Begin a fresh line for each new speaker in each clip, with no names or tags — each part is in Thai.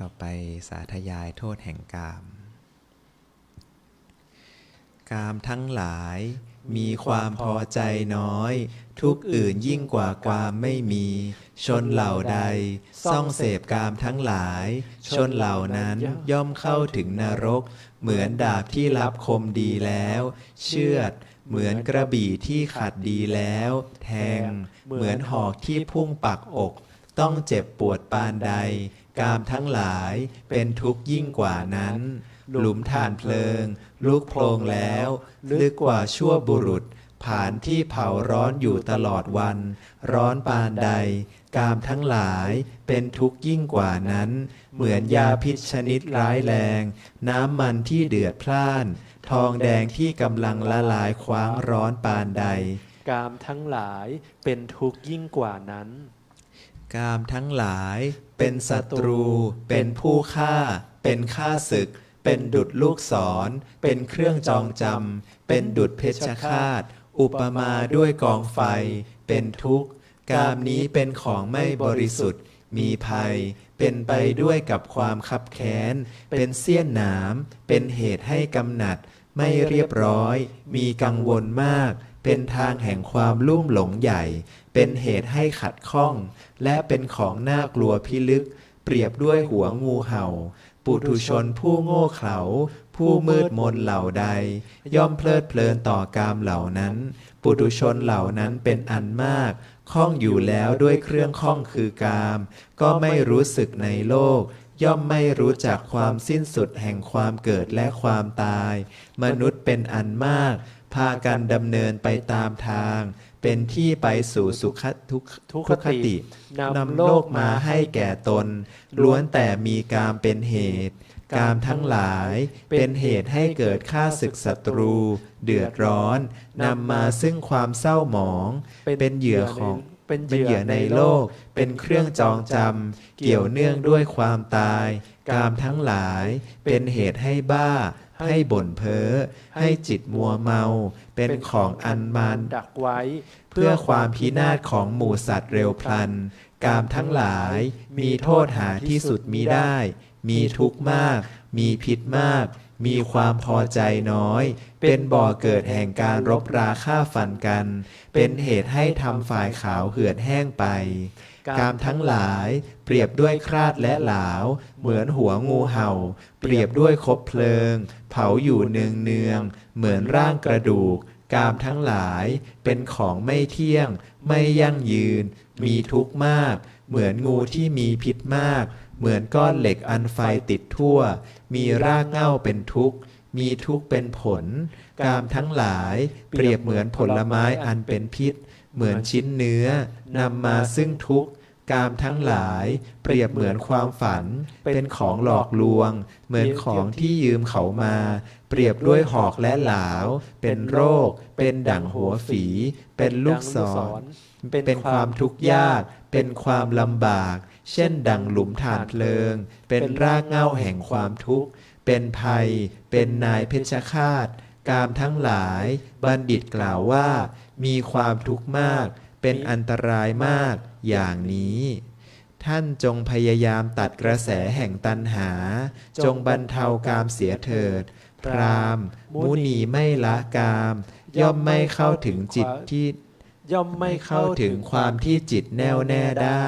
ต่อไปสาธยายโทษแห่งกาม กามทั้งหลายมีความพอใจน้อย ทุกอื่นยิ่งกว่าความไม่มี ชนเหล่าใด ซ่องเสพกามทั้งหลาย ชนเหล่านั้นย่อมเข้าถึงนรก เหมือนดาบที่รับคมดีแล้ว เชือด เหมือนกระบี่ที่ขัดดีแล้ว แทง เหมือนหอกที่พุ่งปักอก ต้องเจ็บปวดปานใด กามทั้งหลายเป็นทุกข์ยิ่งกว่านั้น หลุมฐานเพลิง ลุกโพลงแล้ว ลึกกว่าชั่วบุรุษผ่านที่เผาร้อนอยู่ตลอดวัน ร้อนปานใด กามทั้งหลายเป็นทุกข์ยิ่งกว่านั้น เหมือนยาพิษชนิดร้ายแรง น้ำมันที่เดือดพล่าน ทองแดงที่กำลังละลายคว้างร้อนปานใด
กามทั้งหลายเป็นทุกข์ยิ่งกว่านั้น
กามทั้งหลายเป็นศัตรู เป็นผู้ฆ่า เป็นฆ่าศึก เป็นดุดลูกศร เป็นเครื่องจองจำ เป็นดุดเพชฌฆาต อุปมาด้วยกองไฟ เป็นทุกข์ กามนี้เป็นของไม่บริสุทธิ์ มีภัย เป็นไปด้วยกับความคับแค้น เป็นเสี้ยนหนาม เป็นเหตุให้กำหนัด ไม่เรียบร้อย มีกังวลมาก เป็นทางแห่งความลุ่มหลงใหญ่ เป็นเหตุให้ขัดข้อง และเป็นของน่ากลัวพิลึก เปรียบด้วยหัวงูเห่า ปุถุชนผู้โง่เขลาผู้มืดมนเหล่าใด ย่อมเพลิดเพลินต่อกามเหล่านั้น ปุถุชนเหล่านั้นเป็นอันมากข้องอยู่แล้วด้วยเครื่องข้องคือกาม ก็ไม่รู้สึกในโลก ย่อมไม่รู้จักความสิ้นสุดแห่งความเกิดและความตาย มนุษย์เป็นอันมาก พากันดำเนินไปตามทาง เป็นที่ไปสู่สุขทุก
ทุกข
ติ
นำ
นำโลกมาให้แก่ตน ล้วนแต่มีกามเป็นเหตุกามทั้งหลายเป็นเหตุให้เกิดฆ่าศึกศัตรู เดือดร้อนนำมาซึ่งความเศร้าหมอง เป็นเหยื่อของ
เป็น
เหยื่อในโลก เป็นเครื่องจองจำ เกี่ยวเนื่องด้วยความตาย กามทั้งหลาย เป็นเหตุให้บ้า ให้บ่นเพ้อ ให้จิตมัวเมา เป็นของอันมัน
ดักไว้
เพื่อความพินาศของหมู่สัตว์เร็วพลัน กามทั้งหลาย มีโทษหาที่สุดมิได้ มีทุกข์มาก มีพิษมาก มีความพอใจน้อย เป็นบ่อเกิดแห่งการรบราฆ่าฟันกัน เป็นเหตุให้ทำฝ่ายขาวเหือดแห้งไปกามทั้งหลาย เปรียบด้วยคราดและหลาว เหมือนหัวงูเห่า เปรียบด้วยคบเพลิง เผาอยู่เนืองเนืองๆเหมือนร่างกระดูก กามทั้งหลายเป็นของไม่เที่ยง ไม่ยั่งยืน มีทุกข์มาก เหมือนงูที่มีพิษมาก เหมือนก้อนเหล็กอันไฟติดทั่ว มีรากเหง้าเป็นทุกข์ มีทุกข์เป็นผล กามทั้งหลายเปรียบเหมือนผลไม้อันเป็นพิษ เหมือนชิ้นเนื้อนำมาซึ่งทุกข์กามทั้งหลายเปรียบเหมือนความฝัน เป็นของหลอกลวง เหมือนของที่ยืมเขามา เปรียบด้วยหอกและหลาว เป็นโรค เป็นดั่งหัวฝี เป็นลูกศร เป็นความทุกข์ยาก เป็นความลำบาก เช่นดังหลุมฐานเพลิง เป็นรากเหง้าแห่งความทุกข์ เป็นภัย เป็นนายเพชฌฆาต กามทั้งหลาย บัณฑิตกล่าวว่า มีความทุกข์มาก เป็นอันตรายมาก อย่างนี้ ท่านจงพยายามตัดกระแสแห่งตันหา จงบรรเทากามเสียเถิด พรามมุนีไม่ละกาม ย่อมไม่เข้าถึงจิตที่
ย่อมไม่
เข้าถึงความที่จิตแน่วแน่ได้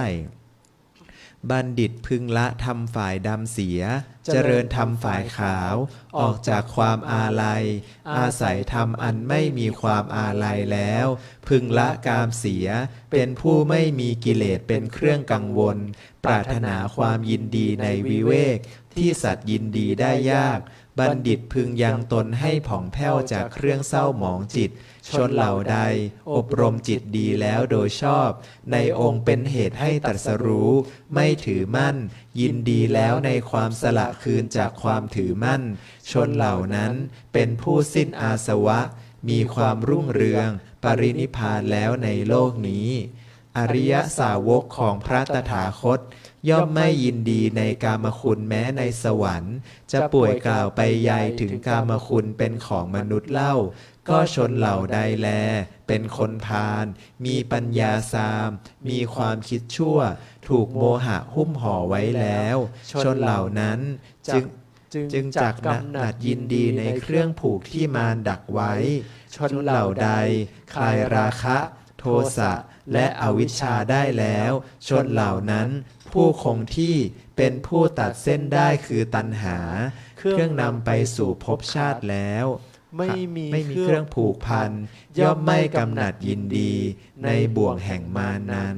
บัณฑิตพึงละทำฝ่ายดำเสีย เจริญทำฝ่ายขาว ออกจากความอาลัย อาศัยทำอันไม่มีความอาลัยแล้ว พึงละกามเสีย เป็นผู้ไม่มีกิเลสเป็นเครื่องกังวล ปรารถนาความยินดีในวิเวก ที่สัตว์ยินดีได้ยาก บัณฑิตพึงยังตนให้ผ่องแผ้วจากเครื่องเศร้าหมองจิต ชนเหล่าใด อบรมจิตดีแล้วโดยชอบ ในองค์เป็นเหตุให้ตรัสรู้ ไม่ถือมั่น ยินดีแล้วในความสละคืนจากความถือมั่น ชนเหล่านั้นเป็นผู้สิ้นอาสวะ มีความรุ่งเรือง ปรินิพพานแล้วในโลกนี้ อริยสาวกของพระตถาคต ย่อมไม่ยินดีในกามคุณแม้ในสวรรค์ จะป่วยกล่าวไปใยถึงกามคุณเป็นของมนุษย์เล่า ก็ชนเหล่าใดแล เป็นคนพาลมีปัญญาสาม มีความคิดชั่ว ถูกโมหะหุ้มห่อไว้แล้ว ชนเหล่านั้นจึงจึงจักหนัดยินดีในเครื่องผูกที่มารดักไว้ ชนเหล่าใด คลายราคะ โทสะและอวิชชาได้แล้ว ชนเหล่านั้น ผู้คงที่เป็นผู้ตัดเส้นได้คือตัณหา เครื่องนำไปสู่ภพชาติแล้ว
ไม่มี
ไม่มีเครื่องผูกพัน ย่อมไม่กำหนัดยินดีในบ่วงแห่งมารนั้น